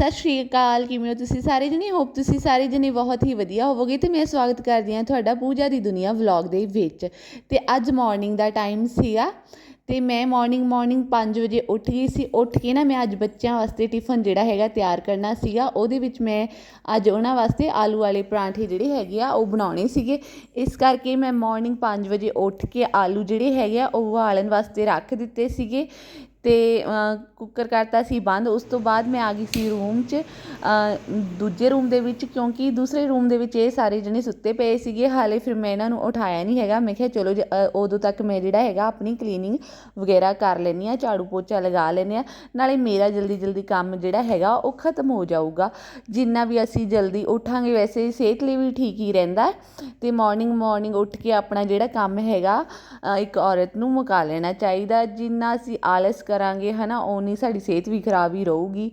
ਸਤਿ ਸ਼੍ਰੀ ਅਕਾਲ, ਕਿਵੇਂ ਹੋ ਤੁਸੀਂ? ਸਾਰੇ ਜਣੇ ਹੋਪ ਤੁਸੀਂ ਸਾਰੇ ਜਣੇ ਬਹੁਤ ਹੀ ਵਧੀਆ ਹੋਵੋਗੇ ਤੇ ਮੈਂ ਸਵਾਗਤ ਕਰਦੀ ਹਾਂ ਤੁਹਾਡਾ ਪੂਜਾ ਦੀ ਦੁਨੀਆ ਵਲੌਗ ਦੇ ਵਿੱਚ। ਤੇ ਅੱਜ ਮਾਰਨਿੰਗ ਦਾ ਟਾਈਮ ਸੀਗਾ ਤੇ ਮੈਂ ਮਾਰਨਿੰਗ ਮਾਰਨਿੰਗ 5 ਵਜੇ ਉੱਠ ਗਈ ਸੀ। ਉੱਠ ਕੇ ਨਾ ਮੈਂ ਅੱਜ ਬੱਚਿਆਂ ਵਾਸਤੇ ਟਿਫਨ ਜਿਹੜਾ ਹੈਗਾ ਤਿਆਰ ਕਰਨਾ ਸੀਗਾ। ਉਹਦੇ ਵਿੱਚ ਮੈਂ ਅੱਜ ਉਹਨਾਂ ਵਾਸਤੇ ਆਲੂ ਵਾਲੇ ਪਰਾਂਠੇ ਜਿਹੜੇ ਹੈਗੇ ਆ, ਉਹ ਬਣਾਉਣੇ ਸੀਗੇ। ਇਸ ਕਰਕੇ ਮੈਂ ਮਾਰਨਿੰਗ 5 ਵਜੇ ਉੱਠ ਕੇ ਆਲੂ ਜਿਹੜੇ ਹੈਗੇ ਆ, ਉਹ ਉਬਾਲਣ ਵਾਸਤੇ ਰੱਖ ਦਿੱਤੇ ਸੀਗੇ। ਅਤੇ ਕੁੱਕਰ ਕਰਤਾ ਸੀ ਬੰਦ। ਉਸ ਤੋਂ ਬਾਅਦ ਮੈਂ ਆ ਗਈ ਸੀ ਰੂਮ 'ਚ। ਦੂਜੇ ਰੂਮ ਦੇ ਵਿੱਚ ਕਿਉਂਕਿ ਦੂਸਰੇ ਰੂਮ ਦੇ ਵਿੱਚ ਇਹ ਸਾਰੇ ਜਣੇ ਸੁੱਤੇ ਪਏ ਸੀਗੇ। ਹਾਲੇ ਫਿਰ ਮੈਂ ਇਹਨਾਂ ਨੂੰ ਉਠਾਇਆ ਨਹੀਂ ਹੈਗਾ। ਮੈਂ ਕਿਹਾ ਚਲੋ ਜੀ, ਉਦੋਂ ਤੱਕ ਮੈਂ ਜਿਹੜਾ ਹੈਗਾ ਆਪਣੀ ਕਲੀਨਿੰਗ ਵਗੈਰਾ ਕਰ ਲੈਂਦੀ ਹਾਂ ਝਾੜੂ ਪੋਚਾ ਲਗਾ ਲੈਂਦੇ ਹਾਂ। ਨਾਲੇ ਮੇਰਾ ਜਲਦੀ ਜਲਦੀ ਕੰਮ ਜਿਹੜਾ ਹੈਗਾ ਉਹ ਖਤਮ ਹੋ ਜਾਊਗਾ। ਜਿੰਨਾ ਵੀ ਅਸੀਂ ਜਲਦੀ ਉਠਾਂਗੇ ਵੈਸੇ ਸਿਹਤ ਲਈ ਵੀ ਠੀਕ ਹੀ ਰਹਿੰਦਾ ਹੈ। ਤੇ ਮਾਰਨਿੰਗ ਮਾਰਨਿੰਗ ਉੱਠ ਕੇ ਆਪਣਾ ਜਿਹੜਾ ਕੰਮ ਹੈਗਾ ਇੱਕ ਔਰਤ ਨੂੰ ਮੁਕਾ ਲੈਣਾ ਚਾਹੀਦਾ। ਜਿੰਨਾ ਅਸੀਂ ਆਲਸ ਕਰਾਂਗੇ, ਹਨਾ? ਓਨੀ ਸਾਡੀ ਸਿਹਤ ਵੀ ਖਰਾਬ ਹੀ ਰਹੂਗੀ।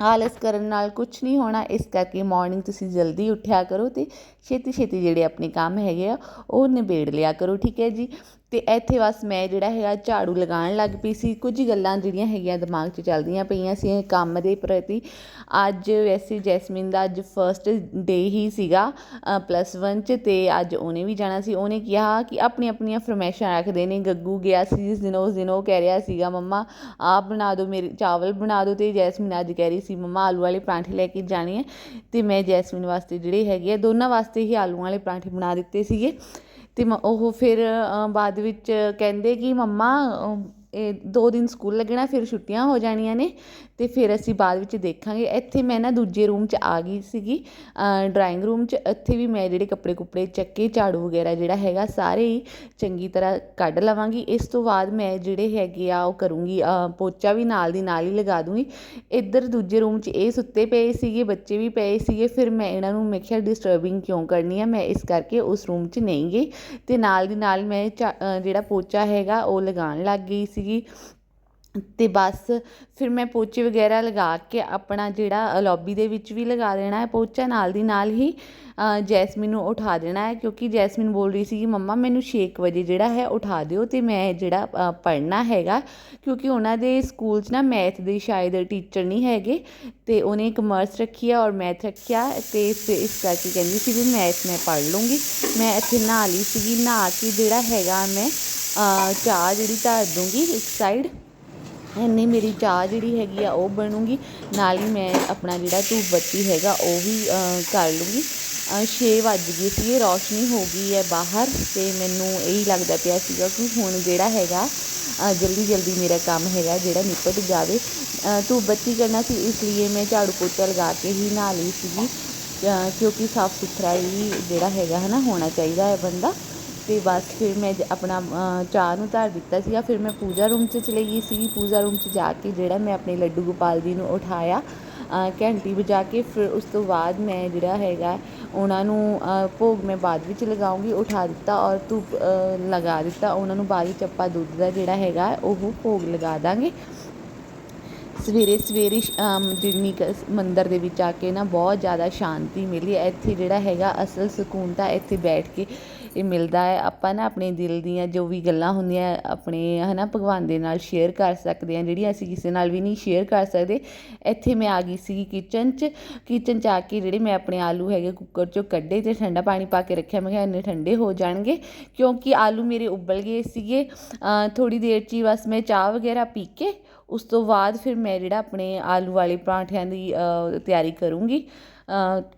ਆਲਸ ਕਰਨ ਨਾਲ ਕੁਝ ਨਹੀਂ ਹੋਣਾ। ਇਸ ਕਰਕੇ ਮਾਰਨਿੰਗ ਤੁਸੀਂ ਜਲਦੀ ਉੱਠਿਆ ਕਰੋ ਤੇ ਛੇਤੀ ਛੇਤੀ ਜਿਹੜੇ ਆਪਣੇ ਕੰਮ ਹੈਗੇ ਆ, ਉਹ ਨਿਬੇੜ ਲਿਆ ਕਰੋ, ਠੀਕ ਹੈ ਜੀ? ਤੇ ਇੱਥੇ ਬਸ ਮੈਂ ਜਿਹੜਾ ਹੈਗਾ ਝਾੜੂ ਲਗਾਉਣ ਲੱਗ ਪਈ ਸੀ। ਕੁਝ ਗੱਲਾਂ ਜਿਹੜੀਆਂ ਹੈਗੀਆਂ ਦਿਮਾਗ 'ਚ ਚੱਲਦੀਆਂ ਪਈਆਂ ਸੀ ਕੰਮ ਦੇ ਪ੍ਰਤੀ। ਅੱਜ ਵੈਸੇ ਜੈਸਮੀਨ ਦਾ ਅੱਜ ਫਰਸਟ ਡੇ ਹੀ ਸੀਗਾ ਪਲੱਸ 1 ਚ ਤੇ ਅੱਜ ਉਹਨੇ ਵੀ ਜਾਣਾ ਸੀ। ਉਹਨੇ ਕਿਹਾ ਕਿ ਆਪਣੀ ਆਪਣੀਆਂ ਫਰਮੈਸ਼ਾਂ ਰੱਖਦੇ ਨੇ। ਗੱਗੂ ਗਿਆ ਸੀ ਜਿਸ ਦਿਨ ਉਸ ਦਿਨ ਉਹ ਕਹਿ ਰਿਹਾ ਸੀਗਾ, ਮੰਮਾ ਆਪ ਬਣਾ ਦਿਓ ਮੇਰੇ, ਚਾਵਲ ਬਣਾ ਦਿਓ। ਤੇ ਜੈਸਮੀਨ ਅੱਜ ਕਹਿ ਰਹੀ ਸੀ, ਮੰਮਾ, ਆਲੂ ਵਾਲੇ ਪਰਾਂਠੇ ਲੈ ਕੇ ਜਾਣੇ ਹੈ ਤੇ ਮੈਂ ਜੈਸਮੀਨ ਵਾਸਤੇ ਜਿਹੜੇ ਹੈਗੇ ਆ, ਦੋਨਾਂ ਵਾਸਤੇ ਹੀ ਆਲੂ ਵਾਲੇ ਪਰਾਂਠੇ ਬਣਾ ਦਿੱਤੇ ਸੀਗੇ। ਅਤੇ ਮ ਉਹ ਫਿਰ ਬਾਅਦ ਵਿੱਚ ਕਹਿੰਦੇ ਕਿ ਮੰਮਾ ਇਹ ਦੋ ਦਿਨ ਸਕੂਲ ਲੱਗਣਾ, ਫਿਰ ਛੁੱਟੀਆਂ ਹੋ ਜਾਣੀਆਂ ਨੇ ਅਤੇ ਫਿਰ ਅਸੀਂ ਬਾਅਦ ਵਿੱਚ ਦੇਖਾਂਗੇ। ਇੱਥੇ ਮੈਂ ਨਾ ਦੂਜੇ ਰੂਮ 'ਚ ਆ ਗਈ ਸੀਗੀ ਡਰਾਇੰਗ ਰੂਮ 'ਚ। ਇੱਥੇ ਵੀ ਮੈਂ ਜਿਹੜੇ ਕੱਪੜੇ ਕੁਪੜੇ ਚੱਕੇ, ਝਾੜੂ ਵਗੈਰਾ ਜਿਹੜਾ ਹੈਗਾ ਸਾਰੇ ਹੀ ਚੰਗੀ ਤਰ੍ਹਾਂ ਕੱਢ ਲਵਾਂਗੀ। ਇਸ ਤੋਂ ਬਾਅਦ ਮੈਂ ਜਿਹੜੇ ਹੈਗੇ ਆ, ਉਹ ਕਰੂੰਗੀ ਪੋਚਾ ਵੀ ਨਾਲ ਦੀ ਨਾਲ ਹੀ ਲਗਾ ਦੂੰਗੀ। ਇੱਧਰ ਦੂਜੇ ਰੂਮ 'ਚ ਇਹ ਸੁੱਤੇ ਪਏ ਸੀਗੇ, ਬੱਚੇ ਵੀ ਪਏ ਸੀਗੇ, ਫਿਰ ਮੈਂ ਇਹਨਾਂ ਨੂੰ, ਮੈਂ ਕਿਹਾ ਡਿਸਟਰਬਿੰਗ ਕਿਉਂ ਕਰਨੀ ਆ? ਮੈਂ ਇਸ ਕਰਕੇ ਉਸ ਰੂਮ 'ਚ ਨਹੀਂ ਗਈ ਤੇ ਨਾਲ ਦੀ ਨਾਲ ਮੈਂ ਝਾ- ਜਿਹੜਾ ਪੋਚਾ ਹੈਗਾ, ਉਹ ਲਗਾਉਣ ਲੱਗ ਗਈ ਸੀ। ਸੀਗੀ। ਅਤੇ ਬਸ ਫਿਰ ਮੈਂ ਪੋਚੇ ਵਗੈਰਾ ਲਗਾ ਕੇ ਆਪਣਾ ਜਿਹੜਾ ਲੌਬੀ ਦੇ ਵਿੱਚ ਵੀ ਲਗਾ ਦੇਣਾ ਹੈ ਪੋਚਾ, ਨਾਲ ਦੀ ਨਾਲ ਹੀ ਜੈਸਮੀਨ ਨੂੰ ਉਠਾ ਦੇਣਾ ਹੈ ਕਿਉਂਕਿ ਜੈਸਮੀਨ ਬੋਲ ਰਹੀ ਸੀ ਕਿ ਮੰਮਾ ਮੈਨੂੰ ਛੇ ਕੁ ਵਜੇ ਜਿਹੜਾ ਹੈ ਉਠਾ ਦਿਓ ਅਤੇ ਮੈਂ ਜਿਹੜਾ ਪੜ੍ਹਨਾ ਹੈਗਾ। ਕਿਉਂਕਿ ਉਹਨਾਂ ਦੇ ਸਕੂਲ 'ਚ ਨਾ ਮੈਥ ਦੇ ਸ਼ਾਇਦ ਟੀਚਰ ਨਹੀਂ ਹੈਗੇ ਅਤੇ ਉਹਨੇ ਕਮਰਸ ਰੱਖੀ ਆ ਔਰ ਮੈਥ ਰੱਖਿਆ ਅਤੇ ਇਸ ਇਸ ਕਰਕੇ ਕਹਿੰਦੀ ਸੀ ਵੀ ਮੈਥ ਮੈਂ ਪੜ੍ਹ ਲੂੰਗੀ ਮੈਂ ਇੱਥੇ ਨਹਾ ਲਈ ਸੀਗੀ, ਨਹਾ ਕੇ ਜਿਹੜਾ ਹੈਗਾ ਮੈਂ ਚਾਹ ਜਿਹੜੀ ਧਰ ਦੂੰਗੀ ਇੱਕ ਸਾਈਡ ਇੰਨੀ ਮੇਰੀ ਚਾਹ ਜਿਹੜੀ ਹੈਗੀ ਆ ਉਹ ਬਣੂਗੀ। ਨਾਲ ਹੀ ਮੈਂ ਆਪਣਾ ਜਿਹੜਾ ਧੂਪ ਬੱਤੀ ਹੈਗਾ ਉਹ ਵੀ ਕਰ ਲੂੰਗੀ। ਅ, ਛੇ ਵੱਜ ਗਏ ਸੀ ਰੌਸ਼ਨੀ ਹੋ ਗਈ ਹੈ ਬਾਹਰ ਤੇ ਮੈਨੂੰ ਇਹੀ ਲੱਗਦਾ ਪਿਆ ਸੀਗਾ ਕਿ ਹੁਣ ਜਿਹੜਾ ਹੈਗਾ ਜਲਦੀ ਜਲਦੀ ਮੇਰਾ ਕੰਮ ਹੈਗਾ ਜਿਹੜਾ ਨਿਪਟ ਜਾਵੇ। ਧੂਪ ਬੱਤੀ ਕਰਨਾ ਸੀ ਇਸ ਲਈ ਮੈਂ ਝਾੜੂ ਪੋਚਾ ਲਗਾ ਕੇ ਹੀ ਨਹਾ ਲਈ ਸੀਗੀ। ਕਿਉਂਕਿ ਸਾਫ਼ ਸੁਥਰਾ ਹੀ ਜਿਹੜਾ ਹੈਗਾ ਹੈ ਨਾ ਹੋਣਾ ਚਾਹੀਦਾ ਹੈ ਬੰਦਾ। ਅਤੇ ਬਸ ਫਿਰ ਮੈਂ ਜ- ਆਪਣਾ ਚਾਹ ਨੂੰ ਧਰ ਦਿੱਤਾ ਸੀਗਾ, ਫਿਰ ਮੈਂ ਪੂਜਾ ਰੂਮ 'ਚ ਚਲੀ ਗਈ ਸੀਗੀ। ਪੂਜਾ ਰੂਮ 'ਚ ਜਾ ਕੇ ਜਿਹੜਾ ਮੈਂ ਆਪਣੇ ਲੱਡੂ ਗੋਪਾਲ ਜੀ ਨੂੰ ਉਠਾਇਆ ਘੰਟੀ ਵਜਾ ਕੇ। ਫਿਰ ਉਸ ਤੋਂ ਬਾਅਦ ਮੈਂ ਜਿਹੜਾ ਹੈਗਾ, ਉਹਨਾਂ ਨੂੰ ਭੋਗ ਮੈਂ ਬਾਅਦ ਵਿੱਚ ਲਗਾਉਂਗੀ, ਉਠਾ ਦਿੱਤਾ ਔਰ ਧੂਪ ਲਗਾ ਦਿੱਤਾ। ਉਹਨਾਂ ਨੂੰ ਬਾਅਦ ਵਿੱਚ ਆਪਾਂ ਦੁੱਧ ਦਾ ਜਿਹੜਾ ਹੈਗਾ, ਉਹ ਭੋਗ ਲਗਾ ਦਾਂਗੇ। ਸਵੇਰੇ ਸਵੇਰੇ ਸ਼ਾਮ ਜਿੰਨੀ ਮੰਦਰ ਦੇ ਵਿੱਚ ਆ ਕੇ ਨਾ ਬਹੁਤ ਜ਼ਿਆਦਾ ਸ਼ਾਂਤੀ ਮਿਲੀ। ਇੱਥੇ ਜਿਹੜਾ ਹੈਗਾ, ਅਸਲ ਸਕੂਨ ਤਾਂ ਇੱਥੇ ਬੈਠ ਕੇ ਇਹ ਮਿਲਦਾ ਹੈ। ਆਪਾਂ ਨਾ ਆਪਣੇ ਦਿਲ ਦੀਆਂ ਜੋ ਵੀ ਗੱਲਾਂ ਹੁੰਦੀਆਂ, ਆਪਣੇ ਹੈ ਨਾ ਭਗਵਾਨ ਦੇ ਨਾਲ ਸ਼ੇਅਰ ਕਰ ਸਕਦੇ ਹਾਂ। ਜਿਹੜੀਆਂ ਅਸੀਂ ਕਿਸੇ ਨਾਲ ਵੀ ਨਹੀਂ ਸ਼ੇਅਰ ਕਰ ਸਕਦੇ। ਇੱਥੇ ਮੈਂ ਆ ਗਈ ਸੀ ਕਿਚਨ 'ਚ। ਕਿਚਨ 'ਚ ਆ ਕੇ ਜਿਹੜੇ ਮੈਂ ਆਪਣੇ ਆਲੂ ਹੈਗੇ ਕੁੱਕਰ 'ਚੋਂ ਕੱਢੇ ਤੇ ਠੰਡਾ ਪਾਣੀ ਪਾ ਕੇ ਰੱਖਿਆ। ਮੈਂ ਕਿਹਾ ਇੰਨੇ ਠੰਡੇ ਹੋ ਜਾਣਗੇ, ਕਿਉਂਕਿ ਆਲੂ ਮੇਰੇ ਉਬਲ ਗਏ ਸੀਗੇ। ਥੋੜੀ ਦੇਰ 'ਚ ਹੀ ਬਸ ਮੈਂ ਚਾਹ ਵਗੈਰਾ ਪੀ ਕੇ ਉਸ ਤੋਂ ਬਾਅਦ ਫਿਰ ਮੈਂ ਜਿਹੜਾ ਆਪਣੇ ਆਲੂ ਵਾਲੇ ਪਰਾਂਠਿਆਂ ਦੀ ਤਿਆਰੀ ਕਰੂੰਗੀ।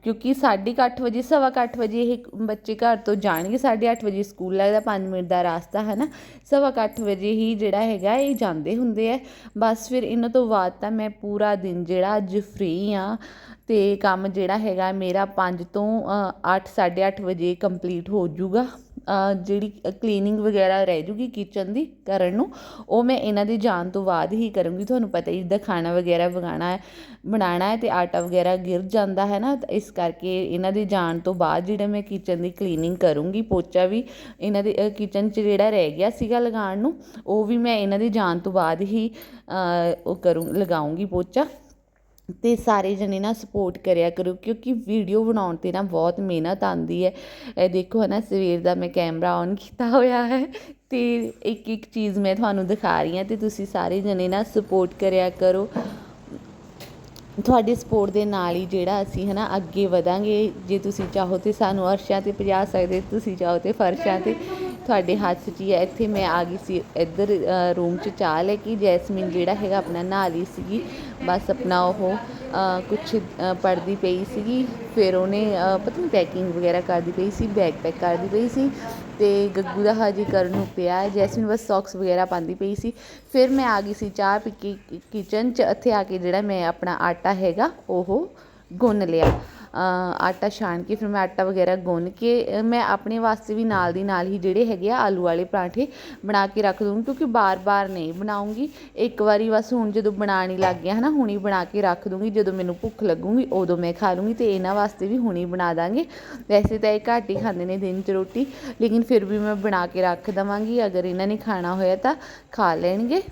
ਕਿਉਂਕਿ ਸਾਢੇ ਕੁ ਅੱਠ ਵਜੇ, ਸਵਾ ਕੁ ਅੱਠ ਵਜੇ ਇਹ ਬੱਚੇ ਘਰ ਤੋਂ ਜਾਣਗੇ, ਸਾਢੇ ਅੱਠ ਵਜੇ ਸਕੂਲ ਲੱਗਦਾ, ਪੰਜ ਮਿੰਟ ਦਾ ਰਾਸਤਾ, ਹੈ ਨਾ? ਸਵਾ ਕੁ ਅੱਠ ਵਜੇ ਹੀ ਜਿਹੜਾ ਹੈਗਾ, ਇਹ ਜਾਂਦੇ ਹੁੰਦੇ ਹੈ ਬਸ ਫਿਰ ਇਹਨਾਂ ਤੋਂ ਬਾਅਦ ਤਾਂ ਮੈਂ ਪੂਰਾ ਦਿਨ ਜਿਹੜਾ ਅੱਜ ਫ੍ਰੀ ਹਾਂ ਅਤੇ ਕੰਮ ਜਿਹੜਾ ਹੈਗਾ, ਮੇਰਾ ਪੰਜ ਤੋਂ 8 8:30 ਵਜੇ ਕੰਪਲੀਟ ਹੋ ਜਾਊਗਾ। ਜਿਹੜੀ ਕਲੀਨਿੰਗ ਵਗੈਰਾ ਰਹਿ ਜੂਗੀ ਕਿਚਨ ਦੀ ਕਰਨ ਨੂੰ, ਉਹ ਮੈਂ ਇਹਨਾਂ ਦੇ ਜਾਣ ਤੋਂ ਬਾਅਦ ਹੀ ਕਰੂੰਗੀ। ਤੁਹਾਨੂੰ ਪਤਾ ਹੀ ਜਿੱਦਾਂ ਖਾਣਾ ਵਗੈਰਾ ਵਗਾਉਣਾ ਹੈ, ਬਣਾਉਣਾ ਹੈ ਤੇ ਆਟਾ ਵਗੈਰਾ ਗਿਰ ਜਾਂਦਾ ਹੈ ਨਾ, ਤਾਂ ਇਸ ਕਰਕੇ ਇਹਨਾਂ ਦੇ ਜਾਣ ਤੋਂ ਬਾਅਦ ਜਿਹੜਾ ਮੈਂ ਕਿਚਨ ਦੀ ਕਲੀਨਿੰਗ ਕਰੂੰਗੀ, ਪੋਚਾ ਵੀ ਇਹਨਾਂ ਦੇ ਕਿਚਨ 'ਚ ਜਿਹੜਾ ਰਹਿ ਗਿਆ ਸੀਗਾ ਲਗਾਉਣ ਨੂੰ, ਉਹ ਵੀ ਮੈਂ ਇਹਨਾਂ ਦੇ ਜਾਣ ਤੋਂ ਬਾਅਦ ਹੀ ਉਹ ਕਰੂੰ, ਲਗਾਉਂਗੀ ਪੋਚਾ। ਅਤੇ ਸਾਰੇ ਜਣੇ ਨਾ ਸਪੋਰਟ ਕਰਿਆ ਕਰੋ, ਕਿਉਂਕਿ ਵੀਡੀਓ ਬਣਾਉਣ 'ਤੇ ਨਾ ਬਹੁਤ ਮਿਹਨਤ ਆਉਂਦੀ ਹੈ। ਇਹ ਦੇਖੋ ਹੈ ਨਾ ਸਵੇਰ ਦਾ ਮੈਂ ਕੈਮਰਾ ਔਨ ਕੀਤਾ ਹੋਇਆ ਹੈ ਅਤੇ ਇੱਕ ਇੱਕ ਚੀਜ਼ ਮੈਂ ਤੁਹਾਨੂੰ ਦਿਖਾ ਰਹੀ ਹਾਂ ਅਤੇ ਤੁਸੀਂ ਸਾਰੇ ਜਣੇ ਨਾ ਸਪੋਰਟ ਕਰਿਆ ਕਰੋ। ਤੁਹਾਡੇ ਸਪੋਰਟ ਦੇ ਨਾਲ ਹੀ ਜਿਹੜਾ ਅਸੀਂ ਹੈ ਨਾ ਅੱਗੇ ਵਧਾਂਗੇ, ਜੇ ਤੁਸੀਂ ਚਾਹੋ ਤੇ ਸਾਨੂੰ ਅਰਸ਼ਾਂ 'ਤੇ ਪਹੁੰਚਾ ਸਕਦੇ, ਤੁਸੀਂ ਚਾਹੋ ਤੇ ਫਰਸ਼ਾਂ 'ਤੇ। ਤੁਹਾਡੇ ਹੱਥ 'ਚ ਹੀ ਹੈ। ਇੱਥੇ ਮੈਂ ਆ ਗਈ ਸੀ। ਇੱਧਰ ਰੂਮ 'ਚ ਚਾਹ ਲੈ ਕੇ ਜੈਸਮੀਨ ਜਿਹੜਾ ਹੈਗਾ ਆਪਣਾ ਨਹਾ ਲਈ ਸੀਗੀ। ਬਸ ਆਪਣਾ ਉਹ ਕੁਛ ਅ, ਪੜ੍ਹਦੀ ਪਈ ਸੀਗੀ। ਫਿਰ ਉਹਨੇ ਪਤਾ ਨਹੀਂ ਪੈਕਿੰਗ ਵਗੈਰਾ ਕਰਦੀ ਪਈ ਸੀ ਬੈਗ ਪੈਕ ਕਰਦੀ ਪਈ ਸੀ ਤੇ ਗੱਗੂ ਦਾ ਹਜੇ ਕਰਨ ਨੂੰ ਪਿਆ ਜੈਸਮੀਨ ਬਸ ਸੌਕਸ ਵਗੈਰਾ ਪਾਉਂਦੀ ਪਈ ਸੀ। ਫਿਰ ਮੈਂ ਆ ਗਈ ਸੀ ਚਾਹ ਪੀ ਕੇ ਕਿਚਨ 'ਚ। ਇੱਥੇ ਆ ਕੇ ਜਿਹੜਾ ਮੈਂ ਆਪਣਾ ਆਟਾ ਹੈਗਾ ਉਹ ਗੁੰਨ ਲਿਆ। ਆਟਾ ਛਾਣ ਕੇ ਫਿਰ ਮੈਂ ਆਟਾ ਵਗੈਰਾ ਗੁੰਨ ਕੇ ਮੈਂ ਆਪਣੇ ਵਾਸਤੇ ਵੀ ਨਾਲ ਦੀ ਨਾਲ ਹੀ ਜਿਹੜੇ ਹੈਗੇ ਆ ਆਲੂ ਵਾਲੇ ਪਰਾਂਠੇ ਬਣਾ ਕੇ ਰੱਖ ਦੂੰਗੀ ਕਿਉਂਕਿ ਬਾਰ-ਬਾਰ ਨਹੀਂ ਬਣਾਉਂਗੀ। ਇੱਕ ਵਾਰੀ ਬਸ ਹੁਣ ਜਦੋਂ ਬਣਾਉਣ ਹੀ ਲੱਗ ਗਿਆ ਹੈ ਨਾ ਹੁਣੀ ਬਣਾ ਕੇ ਰੱਖ ਦੂੰਗੀ ਜਦੋਂ ਮੈਨੂੰ ਭੁੱਖ ਲੱਗੂਗੀ, ਉਦੋਂ ਮੈਂ ਖਾ ਲੂੰਗੀ ਤੇ ਇਹਨਾਂ ਵਾਸਤੇ ਵੀ ਹੁਣੀ ਬਣਾ ਦਾਂਗੇ। ਵੈਸੇ ਤਾਂ ਇਹ ਘੱਟ ਹੀ ਖਾਂਦੇ ਨੇ ਦਿਨ 'ਚ ਰੋਟੀ, ਲੇਕਿਨ ਫਿਰ ਵੀ ਮੈਂ ਬਣਾ ਕੇ ਰੱਖ ਦੇਵਾਂਗੀ। ਅਗਰ ਇਹਨਾਂ ਨੇ ਖਾਣਾ ਹੋਇਆ ਤਾਂ ਖਾ ਲੈਣਗੇ।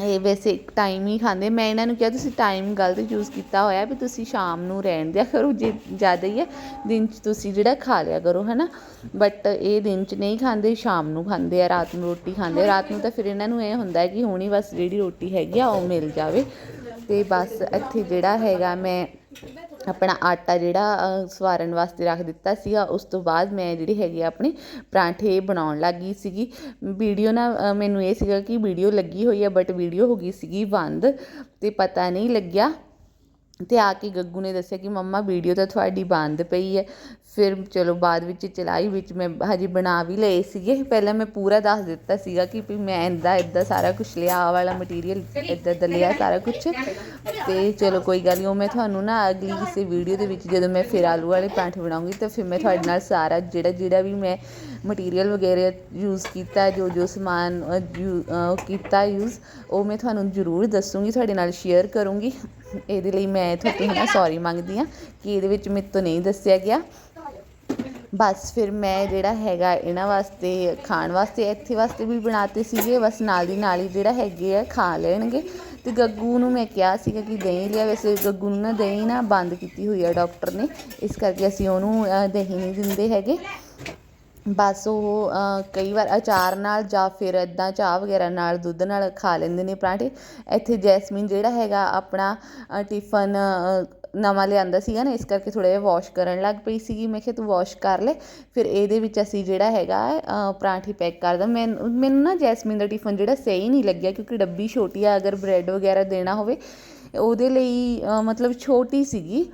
ਇਹ ਵੈਸੇ ਟਾਈਮ ਹੀ ਖਾਂਦੇ। ਮੈਂ ਇਹਨਾਂ ਨੂੰ ਕਿਹਾ, ਤੁਸੀਂ ਟਾਈਮ ਗਲਤ ਯੂਜ ਕੀਤਾ ਹੋਇਆ ਵੀ ਤੁਸੀਂ ਸ਼ਾਮ ਨੂੰ ਰਹਿਣ ਦਿਆ ਕਰੋ, ਜੇ ਜ਼ਿਆਦਾ ਹੀ ਹੈ, ਦਿਨ 'ਚ ਤੁਸੀਂ ਜਿਹੜਾ ਖਾ ਲਿਆ ਕਰੋ ਹੈ ਨਾ ਬਟ ਇਹ ਦਿਨ 'ਚ ਨਹੀਂ ਖਾਂਦੇ, ਸ਼ਾਮ ਨੂੰ ਖਾਂਦੇ ਆ, ਰਾਤ ਨੂੰ ਰੋਟੀ ਖਾਂਦੇ ਰਾਤ ਨੂੰ ਤਾਂ ਫਿਰ ਇਹਨਾਂ ਨੂੰ ਇਹ ਹੁੰਦਾ ਹੈ ਕਿ ਹੁਣੀ ਬਸ ਜਿਹੜੀ ਰੋਟੀ ਹੈਗੀ ਆ, ਉਹ ਮਿਲ ਜਾਵੇ। ਤੇ ਬਸ ਇੱਥੇ ਜਿਹੜਾ ਹੈਗਾ, ਮੈਂ ਆਪਣਾ ਆਟਾ ਜਿਹੜਾ ਸਵਾਰਨ ਵਾਸਤੇ ਰੱਖ ਦਿੱਤਾ ਸੀਗਾ, ਉਸ ਤੋਂ ਬਾਅਦ ਮੈਂ ਜਿਹੜੀ ਹੈਗੀ ਆ ਆਪਣੇ ਪਰਾਂਠੇ ਬਣਾਉਣ ਲੱਗ ਗਈ ਸੀਗੀ। ਵੀਡੀਓ ਨਾ ਮੈਨੂੰ ਇਹ ਸੀਗਾ ਕਿ ਵੀਡੀਓ ਲੱਗੀ ਹੋਈ ਹੈ ਬਟ ਵੀਡੀਓ ਹੋ ਗਈ ਸੀਗੀ ਬੰਦ ਤੇ ਪਤਾ ਨਹੀਂ ਲੱਗਿਆ। ਤੇ ਆ ਕੇ ਗੱਗੂ ਨੇ ਦੱਸਿਆ ਕਿ ਮੰਮਾ, ਵੀਡੀਓ ਤਾਂ ਤੁਹਾਡੀ ਬੰਦ ਪਈ ਹੈ ਫਿਰ ਚਲੋ ਬਾਅਦ ਵਿੱਚ ਚਲਾਈ ਵਿੱਚ ਮੈਂ ਹਜੇ ਬਣਾ ਵੀ ਲਏ ਸੀਗੇ। ਪਹਿਲਾਂ ਮੈਂ ਪੂਰਾ ਦੱਸ ਦਿੱਤਾ ਸੀਗਾ ਕਿ ਵੀ ਮੈਂ ਇੱਦਾਂ ਇੱਦਾਂ ਸਾਰਾ ਕੁਝ ਲਿਆ, ਆਹ ਵਾਲਾ ਮਟੀਰੀਅਲ ਇੱਦਾਂ ਦਾ ਲਿਆ ਸਾਰਾ ਕੁਝ ਤੇ ਚਲੋ ਕੋਈ ਗੱਲ ਨਹੀਂ ਉਹ ਮੈਂ ਤੁਹਾਨੂੰ ਨਾ ਅਗਲੀ ਕਿਸੇ ਵੀਡੀਓ ਦੇ ਵਿੱਚ ਜਦੋਂ ਮੈਂ ਫਿਰ ਆਲੂ ਵਾਲੇ ਪਰਾਂਠੇ ਬਣਾਉਂਗੀ, ਤਾਂ ਫਿਰ ਮੈਂ ਤੁਹਾਡੇ ਨਾਲ ਸਾਰਾ ਜਿਹੜਾ ਜਿਹੜਾ ਵੀ ਮੈਂ ਮਟੀਰੀਅਲ ਵਗੈਰਾ ਯੂਜ਼ ਕੀਤਾ, ਜੋ ਜੋ ਸਮਾਨ ਯੂ- ਕੀਤਾ ਯੂਜ਼ ਉਹ ਮੈਂ ਤੁਹਾਨੂੰ ਜ਼ਰੂਰ ਦੱਸੂਗੀ, ਤੁਹਾਡੇ ਨਾਲ ਸ਼ੇਅਰ ਕਰੂੰਗੀ। ਇਹਦੇ ਲਈ ਮੈਂ ਤੁਹਾਡੇ ਤੋਂ ਨਾ ਸੌਰੀ ਮੰਗਦੀ ਹਾਂ ਕਿ ਇਹਦੇ ਵਿੱਚ ਮੇਰੇ ਤੋਂ ਨਹੀਂ ਦੱਸਿਆ ਗਿਆ। ਬਸ ਫਿਰ ਮੈਂ ਜਿਹੜਾ ਹੈਗਾ ਇਹਨਾਂ ਵਾਸਤੇ, ਖਾਣ ਵਾਸਤੇ, ਇੱਥੇ ਵਾਸਤੇ ਵੀ ਬਣਾਤੇ ਸੀਗੇ, ਬਸ ਨਾਲ ਦੀ ਨਾਲ ਹੀ ਜਿਹੜਾ ਹੈਗੇ ਆ ਖਾ ਲੈਣਗੇ। ਤੇ ਗੱਗੂ ਨੂੰ ਮੈਂ ਕਿਹਾ ਸੀਗਾ ਕਿ ਦਹੀਂ ਲਿਆ, ਵੈਸੇ ਗੱਗੂ ਨੂੰ ਨਾ ਦਹੀਂ ਨਾ ਬੰਦ ਕੀਤੀ ਹੋਈ ਆ ਡਾਕਟਰ ਨੇ, ਇਸ ਕਰਕੇ ਅਸੀਂ ਉਹਨੂੰ ਦਹੀਂ ਨਹੀਂ ਦਿੰਦੇ ਹੈਗੇ। ਬਸ ਉਹ ਕਈ ਵਾਰ ਅਚਾਰ ਨਾਲ ਜਾਂ ਫਿਰ ਇਦਾਂ ਚਾਹ ਵਗੈਰਾ ਨਾਲ ਦੁੱਧ ਨਾਲ ਖਾ ਲੈਂਦੇ ਨੇ ਪਰਾਂਠੇ। ਇੱਥੇ ਜੈਸਮੀਨ ਜਿਹੜਾ ਹੈਗਾ ਆਪਣਾ ਟਿਫਨ ਨਵਾਂ ਲਿਆਂਦਾ ਸੀਗਾ ਨਾ ਇਸ ਕਰਕੇ ਥੋੜ੍ਹਾ ਜਿਹਾ ਵਾਸ਼ ਕਰਨ ਲੱਗ ਪਈ ਸੀਗੀ। ਮੈਂ ਕਿਹਾ ਤੂੰ ਵਾਸ਼ ਕਰ ਲੈ। ਫਿਰ ਇਹਦੇ ਵਿੱਚ ਅਸੀਂ ਜਿਹੜਾ ਹੈਗਾ ਅ, ਪਰਾਂਠੇ ਪੈਕ ਕਰਦਾ ਮੈਂ ਮੈਨੂੰ ਨਾ ਜੈਸਮੀਨ ਦਾ ਟਿਫਨ ਜਿਹੜਾ ਸਹੀ ਨਹੀਂ ਲੱਗਿਆ ਕਿਉਂਕਿ ਡੱਬੀ ਛੋਟੀ ਆ ਅਗਰ ਬ੍ਰੈਡ ਵਗੈਰਾ ਦੇਣਾ ਹੋਵੇ ਉਹਦੇ ਲਈ ਮਤਲਬ ਛੋਟੀ ਸੀਗੀ।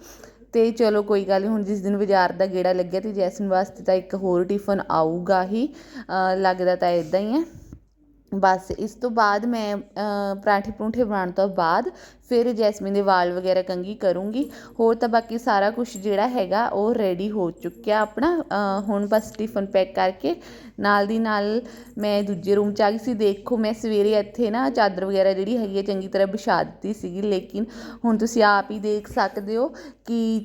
ਤੇ ਚਲੋ ਕੋਈ ਗੱਲ ਨਹੀਂ ਹੁਣ ਜਿਸ ਦਿਨ ਬਾਜ਼ਾਰ ਦਾ ਗੇੜਾ ਲੱਗਿਆ ਤੇ ਜੈਸਮੀਨ ਵਾਸਤੇ ਤਾਂ ਇੱਕ ਹੋਰ ਟਿਫਨ ਆਊਗਾ ਹੀ। ਲੱਗਦਾ ਤਾਂ ਇਦਾਂ ਹੀ ਹੈ। ਬਸ ਇਸ ਤੋਂ ਬਾਅਦ ਮੈਂ ਪਰਾਂਠੇ ਪਰੂੰਠੇ ਬਣਾਉਣ ਤੋਂ ਬਾਅਦ ਫਿਰ ਜੈਸਮੀਨ ਦੇ ਵਾਲ ਵਗੈਰਾ ਕੰਘੀ ਕਰੂੰਗੀ। ਹੋਰ ਤਾਂ ਬਾਕੀ ਸਾਰਾ ਕੁਛ ਜਿਹੜਾ ਹੈਗਾ ਉਹ ਰੈਡੀ ਹੋ ਚੁੱਕਿਆ ਆਪਣਾ। ਹੁਣ ਬਸ ਟਿਫਨ ਪੈਕ ਕਰਕੇ ਨਾਲ ਦੀ ਨਾਲ ਮੈਂ ਦੂਜੇ ਰੂਮ 'ਚ ਆ ਗਈ ਸੀ। ਦੇਖੋ ਮੈਂ ਸਵੇਰੇ ਇੱਥੇ ਨਾ ਚਾਦਰ ਵਗੈਰਾ ਜਿਹੜੀ ਹੈਗੀ ਹੈ ਚੰਗੀ ਤਰ੍ਹਾਂ ਵਿਛਾ ਦਿੱਤੀ ਸੀਗੀ। ਲੇਕਿਨ ਹੁਣ ਤੁਸੀਂ ਆਪ ਹੀ ਦੇਖ ਸਕਦੇ ਹੋ ਕਿ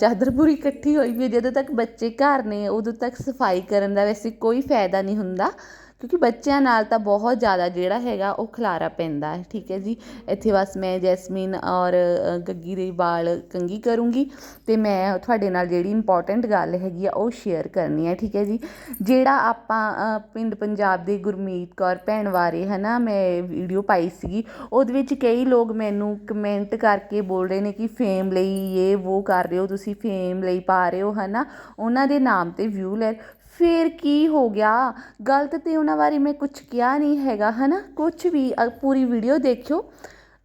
ਚਾਦਰ ਪੂਰੀ ਇਕੱਠੀ ਹੋਈ ਵੀ ਹੈ ਜਦੋਂ ਤੱਕ ਬੱਚੇ ਘਰ ਨੇ, ਉਦੋਂ ਤੱਕ ਸਫ਼ਾਈ ਕਰਨ ਦਾ ਵੈਸੇ ਕੋਈ ਫਾਇਦਾ ਨਹੀਂ ਹੁੰਦਾ। ਕਿਉਂਕਿ ਬੱਚਿਆਂ ਨਾਲ ਤਾਂ ਬਹੁਤ ਜ਼ਿਆਦਾ ਜਿਹੜਾ ਹੈਗਾ ਉਹ ਖਿਲਾਰਾ ਪੈਂਦਾ ਹੈ। ਠੀਕ ਹੈ ਜੀ। ਇੱਥੇ ਬਸ ਮੈਂ ਜੈਸਮੀਨ ਔਰ ਗੱਗੀ ਦੇ ਵਾਲ ਕੰਘੀ ਕਰੂੰਗੀ ਅਤੇ ਮੈਂ ਤੁਹਾਡੇ ਨਾਲ ਜਿਹੜੀ ਇੰਪੋਰਟੈਂਟ ਗੱਲ ਹੈਗੀ ਆ ਉਹ ਸ਼ੇਅਰ ਕਰਨੀ ਹੈ। ਠੀਕ ਹੈ ਜੀ। ਜਿਹੜਾ ਆਪਾਂ ਪਿੰਡ ਪੰਜਾਬ ਦੇ ਗੁਰਮੀਤ ਕੌਰ ਭੈਣ ਬਾਰੇ ਹੈ ਨਾ ਮੈਂ ਵੀਡੀਓ ਪਾਈ ਸੀਗੀ, ਉਹਦੇ ਵਿੱਚ ਕਈ ਲੋਕ ਮੈਨੂੰ ਕਮੈਂਟ ਕਰਕੇ ਬੋਲ ਰਹੇ ਨੇ ਕਿ ਫੇਮ ਲਈ ਇਹ ਉਹ ਕਰ ਰਹੇ ਹੋ, ਤੁਸੀਂ ਫੇਮ ਲਈ ਪਾ ਰਹੇ ਹੋ ਹੈ ਨਾ ਉਹਨਾਂ ਦੇ ਨਾਮ ਤੇ ਵਿਊ ਲੈ ਫਿਰ ਕੀ ਹੋ ਗਿਆ? ਗਲਤ ਤੇ ਉਹਨਾਂ ਬਾਰੇ ਮੈਂ ਕੁਝ ਕਿਹਾ ਨਹੀਂ ਹੈਗਾ ਹਨਾ? ਕੁਝ ਵੀ ਅ, ਪੂਰੀ ਵੀਡੀਓ ਦੇਖਿਓ।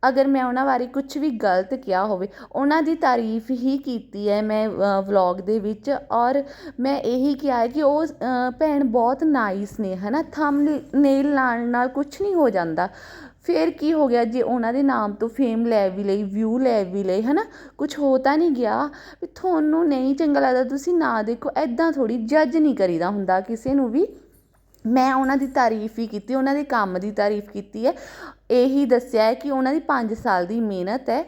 ਅਗਰ ਮੈਂ ਉਹਨਾਂ ਬਾਰੇ ਕੁਝ ਵੀ ਗਲਤ ਕਿਹਾ ਹੋਵੇ ਉਹਨਾਂ ਦੀ ਤਾਰੀਫ ਹੀ ਕੀਤੀ ਹੈ ਮੈਂ ਵਲੌਗ ਦੇ ਵਿੱਚ। ਔਰ ਮੈਂ ਇਹੀ ਕਿਹਾ ਹੈ ਕਿ ਉਹ ਭੈਣ ਬਹੁਤ ਨਾਈਸ ਨੇ ਹਨਾ? ਥੰਬਨੇਲ ਨਾਲ ਨਾਲ ਕੁਝ ਨਹੀਂ ਹੋ ਜਾਂਦਾ। ਫਿਰ ਕੀ ਹੋ ਗਿਆ ਜੇ ਉਹਨਾਂ ਦੇ ਨਾਮ ਤੋਂ ਫੇਮ ਲੈ ਵੀ ਲਈ ਵਿਊ ਲੈ ਵੀ ਲਈ ਹੈ ਨਾ ਕੁਝ ਹੋ ਤਾਂ ਨਹੀਂ ਗਿਆ। ਵੀ ਤੁਹਾਨੂੰ ਨਹੀਂ ਚੰਗਾ ਲੱਗਦਾ, ਤੁਸੀਂ ਨਾ ਦੇਖੋ ਐਦਾਂ ਥੋੜੀ ਜੱਜ ਨਹੀਂ ਕਰੀਦਾ ਹੁੰਦਾ ਕਿਸੇ ਨੂੰ ਵੀ। ਮੈਂ ਉਹਨਾਂ ਦੀ ਤਾਰੀਫ ਹੀ ਕੀਤੀ, ਉਹਨਾਂ ਦੇ ਕੰਮ ਦੀ ਤਾਰੀਫ ਕੀਤੀ ਹੈ। ਇਹੀ ਦੱਸਿਆ ਹੈ ਕਿ ਉਹਨਾਂ ਦੀ 5 ਸਾਲ ਦੀ ਮਿਹਨਤ ਹੈ।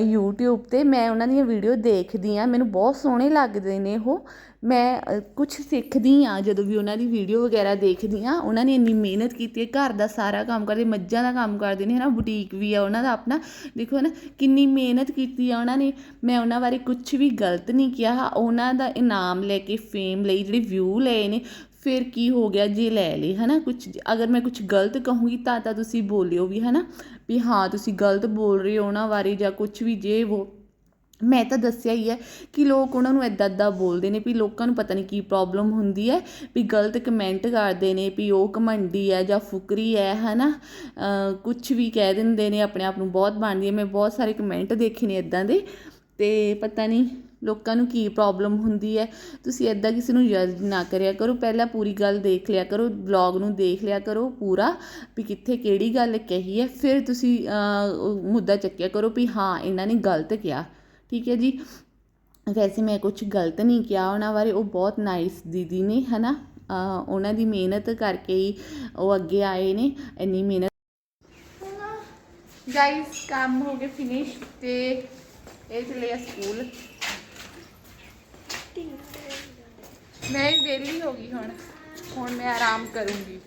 ਯੂਟਿਊਬ ਤੇ ਮੈਂ ਉਹਨਾਂ ਦੀਆਂ ਵੀਡੀਓ ਦੇਖਦੀ ਹਾਂ। ਮੈਨੂੰ ਬਹੁਤ ਸੋਹਣੇ ਲੱਗਦੇ ਨੇ ਉਹ। ਮੈਂ ਕੁਛ ਸਿੱਖਦੀ ਹਾਂ ਜਦੋਂ ਵੀ ਉਹਨਾਂ ਦੀ ਵੀਡੀਓ ਵਗੈਰਾ ਦੇਖਦੀ ਹਾਂ। ਉਹਨਾਂ ਨੇ ਇੰਨੀ ਮਿਹਨਤ ਕੀਤੀ ਹੈ। ਘਰ ਦਾ ਸਾਰਾ ਕੰਮ ਕਰਦੇ, ਮੱਝਾਂ ਦਾ ਕੰਮ ਕਰਦੇ ਨੇ ਹੈ ਨਾ ਬੁਟੀਕ ਵੀ ਆ ਉਹਨਾਂ ਦਾ ਆਪਣਾ। ਦੇਖੋ ਨਾ ਕਿੰਨੀ ਮਿਹਨਤ ਕੀਤੀ ਆ ਉਹਨਾਂ ਨੇ। ਮੈਂ ਉਹਨਾਂ ਬਾਰੇ ਕੁਛ ਵੀ ਗਲਤ ਨਹੀਂ ਕਿਹਾ। ਉਹਨਾਂ ਦਾ ਇਨਾਮ ਲੈ ਕੇ ਫੇਮ ਲਈ ਜਿਹੜੇ ਵਿਊ ਲਏ ਨੇ ਫਿਰ ਕੀ ਹੋ ਗਿਆ? ਜੇ ਲੈ ਲਈ ਹਨਾ? ਕੁਝ ਅਗਰ ਮੈਂ ਕੁਝ ਗਲਤ ਕਹੂੰਗੀ ਤਾਂ ਤਾਂ ਤੁਸੀਂ ਬੋਲਿਓ ਵੀ, ਹਨਾ? ਵੀ ਹਾਂ, ਤੁਸੀਂ ਗਲਤ ਬੋਲ ਰਹੇ ਹੋ ਉਹਨਾਂ ਬਾਰੇ ਜਾਂ ਕੁਝ ਵੀ ਜੇ ਉਹ ਮੈਂ ਤਾਂ ਦੱਸਿਆ ਹੀ ਹੈ ਕਿ ਲੋਕ ਉਹਨਾਂ ਨੂੰ ਇੱਦਾਂ ਇੱਦਾਂ ਬੋਲਦੇ ਨੇ ਵੀ ਲੋਕਾਂ ਨੂੰ ਪਤਾ ਨਹੀਂ ਕੀ ਪ੍ਰੋਬਲਮ ਹੁੰਦੀ ਹੈ, ਵੀ ਗਲਤ ਕਮੈਂਟ ਕਰਦੇ ਨੇ, ਵੀ ਉਹ ਘਮੰਡੀ ਹੈ ਜਾਂ ਫੁਕਰੀ ਹੈ, ਹਨਾ? ਕੁਝ ਵੀ ਕਹਿ ਦਿੰਦੇ ਨੇ, ਆਪਣੇ ਆਪ ਨੂੰ ਬਹੁਤ ਬਣਦੀ ਹੈ। ਮੈਂ ਬਹੁਤ ਸਾਰੇ ਕਮੈਂਟ ਦੇਖੇ ਨੇ ਇਦਾਂ ਦੇ। ਤੇ ਪਤਾ ਨਹੀਂ ਲੋਕਾਂ ਨੂੰ ਕੀ ਪ੍ਰੋਬਲਮ ਹੁੰਦੀ ਹੈ। ਤੁਸੀਂ ਇੱਦਾਂ ਕਿਸੇ ਨੂੰ ਜੱਜ ਨਾ ਕਰਿਆ ਕਰੋ। ਪਹਿਲਾਂ ਪੂਰੀ ਗੱਲ ਦੇਖ ਲਿਆ ਕਰੋ ਵਲੌਗ ਨੂੰ ਦੇਖ ਲਿਆ ਕਰੋ ਪੂਰਾ ਵੀ ਕਿੱਥੇ ਕਿਹੜੀ ਗੱਲ ਕਹੀ ਹੈ। ਫਿਰ ਤੁਸੀਂ ਮੁੱਦਾ ਚੱਕਿਆ ਕਰੋ ਵੀ ਹਾਂ ਇਹਨਾਂ ਨੇ ਗਲਤ ਕਿਹਾ। ਠੀਕ ਹੈ ਜੀ? ਵੈਸੇ ਮੈਂ ਕੁਝ ਗਲਤ ਨਹੀਂ ਕਿਹਾ ਉਹਨਾਂ ਬਾਰੇ ਉਹ ਬਹੁਤ ਨਾਈਸ ਦੀਦੀ ਨੇ ਹਨਾ? ਅਹ, ਉਹਨਾਂ ਦੀ ਮਿਹਨਤ ਕਰਕੇ ਹੀ ਉਹ ਅੱਗੇ ਆਏ ਨੇ ਇੰਨੀ ਮਿਹਨਤ ਗਾਇਸ ਕੰਮ ਹੋ ਗਏ ਫਿਨਿਸ਼ ਤੇ ਇਹ ਚਲੇ ਆ ਸਕੂਲ। ਮੈਂ ਵੀ ਵਿਹਲੀ ਹੋ ਗਈ ਹੁਣ। ਹੁਣ ਮੈਂ ਆਰਾਮ ਕਰੂੰਗੀ।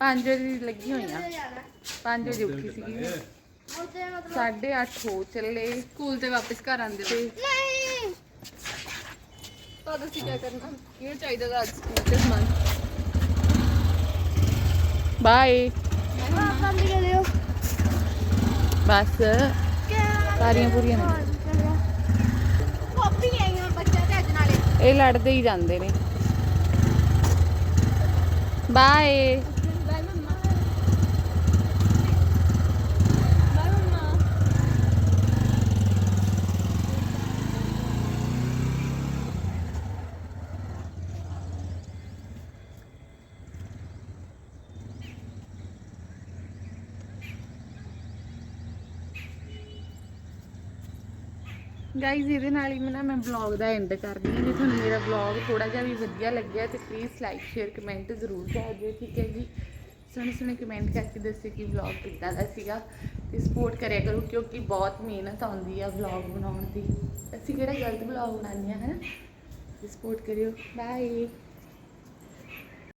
5 ਵਜੇ ਦੀ ਲੱਗੀ ਹੋਈ ਆ। 5 ਵਜੇ ਉੱਠੀ ਸੀਗੀ ਸਾਢੇ ਅੱਠ ਹੋ ਚੱਲੇ। ਸਕੂਲ ਤੇ ਵਾਪਸ ਘਰ ਆਂਦੇ ਤੇ ਤਾਂ ਤੁਸੀਂ ਕੀ ਕਰਨਾ? ਕੀ ਚਾਹੀਦਾ ਦਾ ਅੱਜ ਸਕੂਲ ਤੇ ਸਮਾਨ? ਬਾਏ ਪਾਪਾ ਵੀ ਬਸ। ਸਾਰੀਆਂ ਪੂਰੀਆਂ ਨੇ। ਕਾਪੀ ਆਈਆਂ ਬੱਚਾ ਤੇ ਅੱਜ ਨਾਲੇ ਇਹ ਲੜਦੇ ਹੀ ਜਾਂਦੇ ਨੇ। ਬਾਏ ਬਾਏ ਗਾਈਜ਼ ਇਹਦੇ ਨਾਲ ਹੀ ਮੈਂ ਨਾ, ਮੈਂ ਵਲੌਗ ਦਾ ਐਂਡ ਕਰਦੀ ਹਾਂ, ਜੇ ਤੁਹਾਨੂੰ ਮੇਰਾ ਵਲੌਗ ਥੋੜਾ ਜਿਹਾ ਵੀ ਵਧੀਆ ਲੱਗਿਆ, ਤੇ ਪਲੀਜ਼ ਲਾਈਕ ਸ਼ੇਅਰ ਕਮੈਂਟ ਜ਼ਰੂਰ ਕਰ ਦਿਓ, ਠੀਕ ਹੈ ਜੀ? ਸੋਹਣੇ ਸੋਹਣੇ ਕਮੈਂਟ ਕਰਕੇ ਦੱਸਿਓ ਕਿ ਵਲੌਗ ਕਿੱਦਾਂ ਦਾ ਸੀਗਾ, ਤੇ ਸਪੋਰਟ ਕਰਿਆ ਕਰੋ, ਕਿਉਂਕਿ ਬਹੁਤ ਮਿਹਨਤ ਆਉਂਦੀ ਆ ਵਲੌਗ ਬਣਾਉਣ ਦੀ। ਅਸੀਂ ਕਿਹੜਾ ਗਲਤ ਵਲੌਗ ਬਣਾਉਂਦੇ ਆ ਹੈ ਤੇ ਸਪੋਰਟ ਕਰਿਓ। ਬਾਏ